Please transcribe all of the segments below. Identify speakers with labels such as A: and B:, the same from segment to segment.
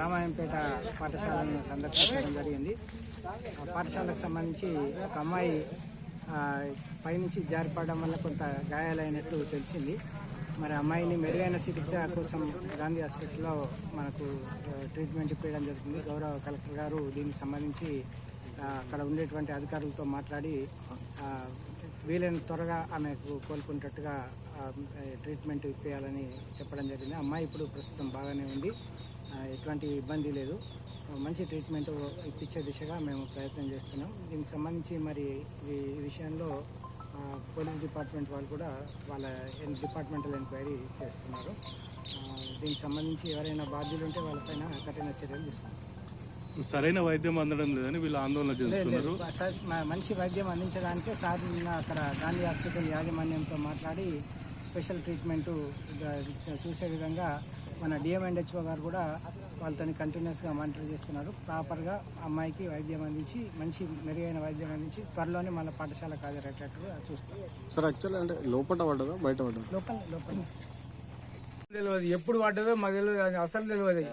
A: రామాయంపేట పాఠశాలను సందర్శించడం జరిగింది. ఆ పాఠశాలకు సంబంధించి ఒక అమ్మాయి పైనుంచి జారిపడడం వల్ల కొంత గాయాలైనట్టు తెలిసింది. మరి అమ్మాయిని మెరుగైన చికిత్స కోసం గాంధీ హాస్పిటల్లో మనకు ట్రీట్మెంట్ ఇప్పించడం జరుగుతుంది. గౌరవ కలెక్టర్ గారు దీనికి సంబంధించి అక్కడ ఉండేటువంటి అధికారులతో మాట్లాడి వీలైన త్వరగా ఆమెకు కోలుకునేటట్టుగా ట్రీట్మెంట్ ఇప్పించాలని చెప్పడం జరిగింది. అమ్మాయి ఇప్పుడు ప్రస్తుతం బాగానే ఉంది. ఎటువంటి ఇబ్బంది లేదు. మంచి ట్రీట్మెంట్ ఇప్పించే దిశగా మేము ప్రయత్నం చేస్తున్నాం. దీనికి సంబంధించి మరి ఈ విషయంలో పోలీస్ డిపార్ట్మెంట్ వాళ్ళు కూడా వాళ్ళ డిపార్ట్మెంటల్ ఎంక్వైరీ చేస్తున్నారు. దీనికి సంబంధించి ఎవరైనా బాధ్యులు ఉంటే వాళ్ళపైన కఠిన చర్యలు తీసుకుంటాం
B: సరైన వైద్యం అందడం లేదని వీళ్ళు ఆందోళన చెందుతున్నారు.
A: మ- మంచి వైద్యం అందించడానికే సార్ అక్కడ గాంధీ హాస్పిటల్ యాజమాన్యంతో మాట్లాడి స్పెషల్ ట్రీట్మెంట్ చూసే విధంగా మన డిఎంఎండ్హెచ్ఓ గారు కూడా వాళ్ళతో కంటిన్యూస్గా మానిటర్ చేస్తున్నారు. ప్రాపర్గా అమ్మాయికి వైద్యం అందించి మంచి మెరుగైన వైద్యం అందించి త్వరలోనే మన పాఠశాలకు హాజరయ్యేటట్టుగా చూస్తాం.
C: సార్ యాక్చువల్లీ అంటే లోపల పడ్డదా బయట పడ్డదా?
A: లోపల లోపల.
D: తెలియదు ఎప్పుడు పడ్డదో మాకు తెలియదు అది అసలు తెలియదు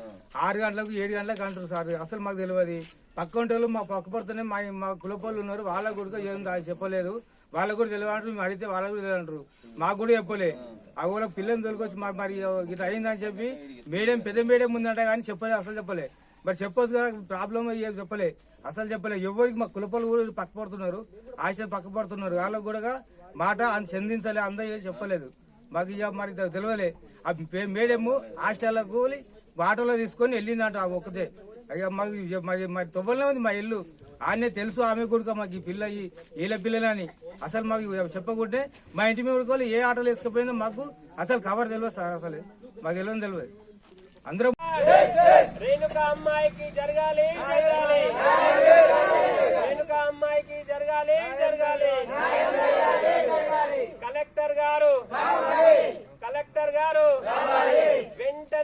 D: ఆరు గంటలకు ఏడు గంటలకు అంటారు సార్. అసలు మాకు తెలియదు పక్క వాళ్ళు మా పక్క పడుతూనే మా మా కులపోళ్ళు ఉన్నారు. వాళ్ళకు కూడా ఏం చెప్పలేదు. వాళ్ళకు కూడా తెలియదు మేము అడిగితే వాళ్ళకు కూడా తెలియదు మాకు కూడా చెప్పలే. ఆ కూడా పిల్లల్ని తోలుకొచ్చి మా మరి ఇట్లా అయిందని చెప్పి మీడియం పెద్ద మీడియం ఉందంట కానీ చెప్పలే అసలు చెప్పలే. మరి చెప్పొచ్చు కదా ప్రాబ్లం ఏం చెప్పలే. అసలు చెప్పలే. ఎవరికి మా కులపలు కూడా పక్క పడుతున్నారు ఆశ పక్క పడుతున్నారు. వాళ్ళకు కూడా మాట అంత చెందించాలి అందరూ చెప్పలేదు. మాకు ఇక మరి తెలియలే. ఆ పే- మేడము హాస్టల్లకు ఆటోలో తీసుకొని వెళ్ళిందంట ఒక్కతే. అయ్యా మాకు మరి మరి ఉంది మా ఇల్లు. ఆయనే తెలుసు ఆమె కొడుక మాకు ఈ పిల్ల వీళ్ళ పిల్లలని. అసలు మాకు చెప్పకుంటే మా ఇంటి మీద కూడా ఏ ఆటలు వేసుకుపోయిందో మాకు అసలు కవర్ తెలియదు సార్ అసలు. మాకు తెలియదు తెలియదు. అందరం
E: అమ్మాయికి జరగాలి జరగాలి రేణుక అమ్మాయికి జరగాలి జరగాలి కలెక్టర్ గారు కలెక్టర్ గారు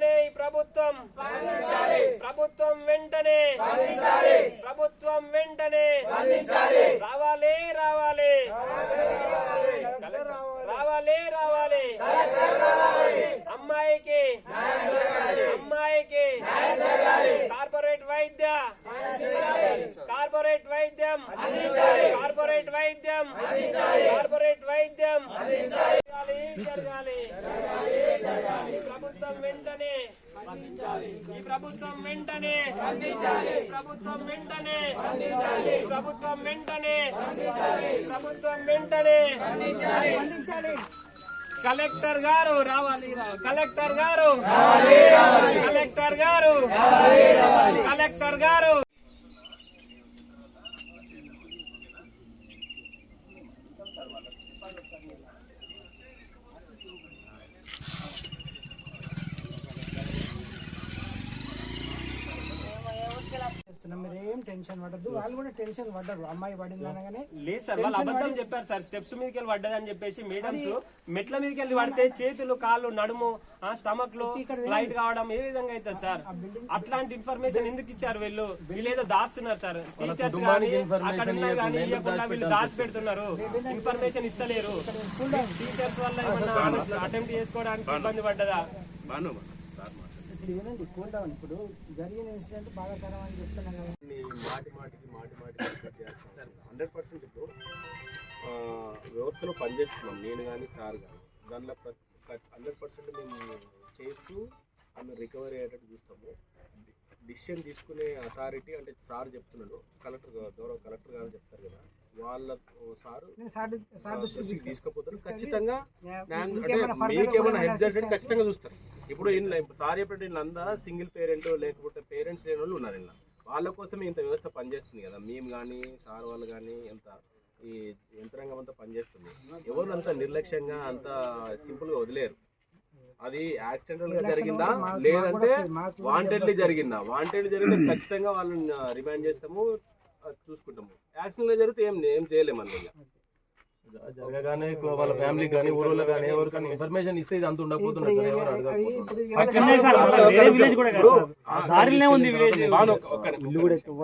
E: వెంటనే ఈ ప్రభుత్వం ప్రభుత్వం వెంటనే. ప్రభుత్వం వెంటనే. రావాలి రావాలి. రావాలి రావాలి అమ్మాయికి. అమ్మాయికి. కార్పొరేట్ వైద్య. కార్పొరేట్ వైద్యం. కార్పొరేట్ వైద్యం. కార్పొరేట్ వైద్యం. జరగాలి, జరగాలి ఈ ప్రభుత్వం వెంటనే ఈ ప్రభుత్వం వెంటనే ప్రభుత్వం వెంటనే ప్రభుత్వం వెంటనే ఈ ప్రభుత్వం వెంటనే కలెక్టర్ గారు రావాలి. కలెక్టర్ గారు కలెక్టర్ గారు కలెక్టర్ గారు
A: చేస్తున్నాం. మీరు ఏం టెన్షన్ పడద్దు. వాళ్ళు కూడా టెన్షన్ పడ్డరు. అమ్మాయి పడింది అనగానే
E: లేదు సార్ వాళ్ళు అబద్ధం చెప్పారు సార్. స్టెప్స్ మీదకి వెళ్ళి పడ్డదని చెప్పేసి మేడమ్స్ మెట్ల మీదకి వెళ్ళి పడితే చేతులు కాళ్ళు నడుము స్టమక్లో ఫ్లైట్ కావడం ఏ విధంగా అవుతుంది సార్? అట్లాంటి ఇన్ఫర్మేషన్ ఎందుకు ఇచ్చారు వీళ్ళు? వీళ్ళు ఏదో దాస్తున్నారు సార్. టీచర్స్ కానీ అక్కడ కానీ ఇవ్వకుండా వీళ్ళు దాచి పెడుతున్నారు. ఇన్ఫర్మేషన్ ఇస్తలేరు. టీచర్స్ వల్ల ఏమన్నా అటెంప్ట్ చేసుకోవడానికి ఇబ్బంది పడ్డదా?
A: ఇప్పుడు వినండి కూల్ డౌన్ ఇప్పుడు జరిగిన ఇన్సిడెంట్ బాధాకరం అని చెప్తున్నాం కదా.
F: మాటి మాటికి మాటి మాటికి హండ్రెడ్ పర్సెంట్ ఇప్పుడు వ్యవస్థలో పనిచేస్తున్నాం. నేను కానీ సార్ కానీ దానిలో హండ్రెడ్ పర్సెంట్ మేము చేస్తూ ఆమె రికవరీ అయ్యేటట్టు చూస్తాము. డిసిషన్ తీసుకునే అథారిటీ అంటే సార్ చెప్తున్నాడు. కలెక్టర్ గౌరవ కలెక్టర్ గారు చెప్తారు కదా. వాళ్ళ సార్ తీసుకుపోతారు. ఖచ్చితంగా మీకేమైనా హెల్ప్ చేస్తే ఖచ్చితంగా చూస్తారు. ఇప్పుడు ఇంట్లో సార్ చెప్పినట్టు వీళ్ళందా సింగిల్ పేరెంట్ లేకపోతే పేరెంట్స్ లేని వాళ్ళు ఉన్నారు ఇలా వాళ్ళ కోసం ఇంత వ్యవస్థ పనిచేస్తుంది కదా. మేము కానీ సార్ వాళ్ళు కానీ ఎంత ఈ యంత్రాంగం అంతా పనిచేస్తుంది. ఎవరు అంత నిర్లక్ష్యంగా అంత సింపుల్గా వదిలేరు. అది యాక్సిడెంటల్గా జరిగిందా? లేదంటే వాంటెడ్లీ జరిగిందా? వాంటెడ్ జరిగితే ఖచ్చితంగా వాళ్ళని రిమాండ్ చేస్తాము. చూసుకుంటాము యాక్సిడెంట్ జరిగితే ఏం ఏం చేయలేము అందులో.
G: జరగగానే వాళ్ళ ఫ్యామిలీ కానీ ఊళ్ళో కానీ ఎవరికైనా ఇన్ఫర్మేషన్ ఇస్తే ఇది అంత ఉండకపోతున్నారు సార్ ఎవరు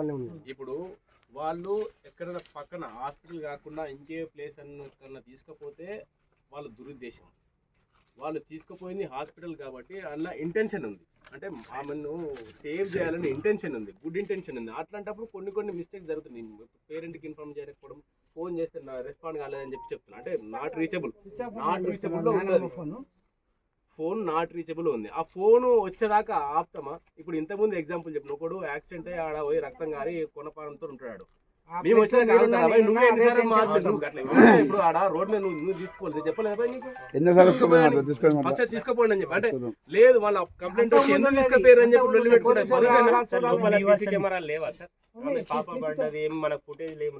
F: నిమిషం. ఇప్పుడు వాళ్ళు ఎక్కడైనా పక్కన హాస్పిటల్ కాకుండా ఇంకే ప్లేస్ అన్న తీసుకపోతే వాళ్ళ దురుద్దేశం. వాళ్ళు తీసుకుపోయింది హాస్పిటల్ కాబట్టి అందులో ఇంటెన్షన్ ఉంది. అంటే ఆమెను సేవ్ చేయాలని ఇంటెన్షన్ ఉంది. గుడ్ ఇంటెన్షన్ ఉంది. అట్లాంటప్పుడు కొన్ని కొన్ని మిస్టేక్స్ జరుగుతుంది పేరెంట్కి ఇన్ఫార్మ్ చేయకపోవడం ఫోన్ చేస్తే రెస్పాండ్ కాలేదని చెప్పి చెప్తున్నా. అంటే not reachable not reachable
A: phone
F: phone not reachable ఉంది. ఆ ఫోన్ వచ్చేదాకా ఆపుతామా? ఇప్పుడు ఇంతకుముందు ఎగ్జాంపుల్ చెప్పిన ఒకడు యాక్సిడెంట్ అయ్యి ఆడ పోయి రక్తం గారి కొనపానంతో ఉంటాడు. మేము? భయ్, నువ్వే ఎన్నిసార్లు ఇప్పుడు ఆడ రోడ్ మీద నువ్వు తీసుకోలేదు. చెప్పలేదు ఫస్ట్ తీసుకుపోండి అని చెప్పి. అంటే లేదు వాళ్ళ కంప్లైంట్ వచ్చి ఎందుకు తీసుకుపోయారు అని చెప్పి
E: సీసీ కెమెరాలు లేవా సార్? మన ఫుటేజ్ లేవు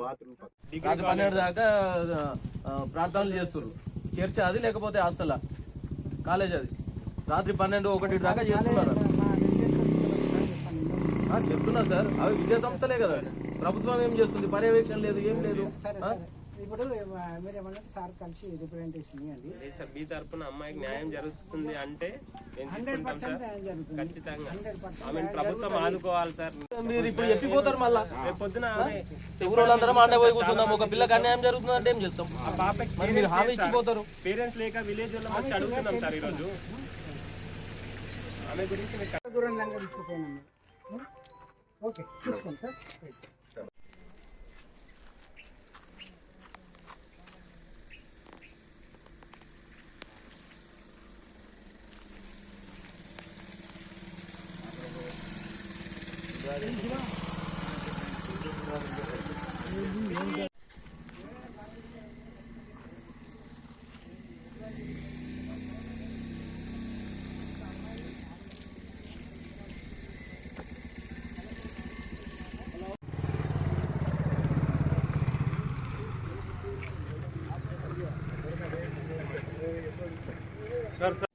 F: బాత్రూమ్
G: పన్నెండు దాకా ప్రార్థనలు చేస్తున్నారు చర్చ్ అది లేకపోతే హాస్టల్? కాలేజ్ అది. రాత్రి పన్నెండు ఒకటి దాకా చేస్తున్నారు? చెప్తున్నా సార్. అవి విద్యా సంస్థలే కదా. ప్రభుత్వం ఏం చేస్తుంది? పర్యవేక్షణ లేదు ఏం లేదు.
A: ఇప్పుడు మీరు ఏమన్నా సార్ కలిసి రిప్రజెంటేషన్ ఇవ్వండి.
E: సార్ మీ తరపున అమ్మాయికి న్యాయం జరుగుతుంది అంటే మేము
A: హండ్రెడ్
E: తీసుకుంటాం
A: పర్సెంట్
E: సార్.
A: న్యాయం జరుగుతుంది.
E: ఖచ్చితంగా.
A: హండ్రెడ్ పర్సెంట్
E: ఆమె ప్రభుత్వం ఆదుకోవాలి సార్.
G: మీరు ఇప్పుడు చెప్పిపోతారు మళ్ళా?
E: రేపు పొద్దున ఆమె
G: ఊరోళ్ళందరం ఆడే పోయి కూర్చున్నాం. ఒక పిల్లకి అన్యాయం జరుగుతుందంటే ఏం చేస్తాం?
E: ఆ పాపకి
G: మరి మీరు హామీ ఇచ్చిపోతారు.
E: పేరెంట్స్ లేక విలేజ్లో వచ్చి అడుగుతున్నాం సార్ ఈరోజు. ఆమె గురించి మీకు
A: దూరం లంగా తీసుకుపోయినాం ఓకే చూసుకోండి సార్ ಸರ್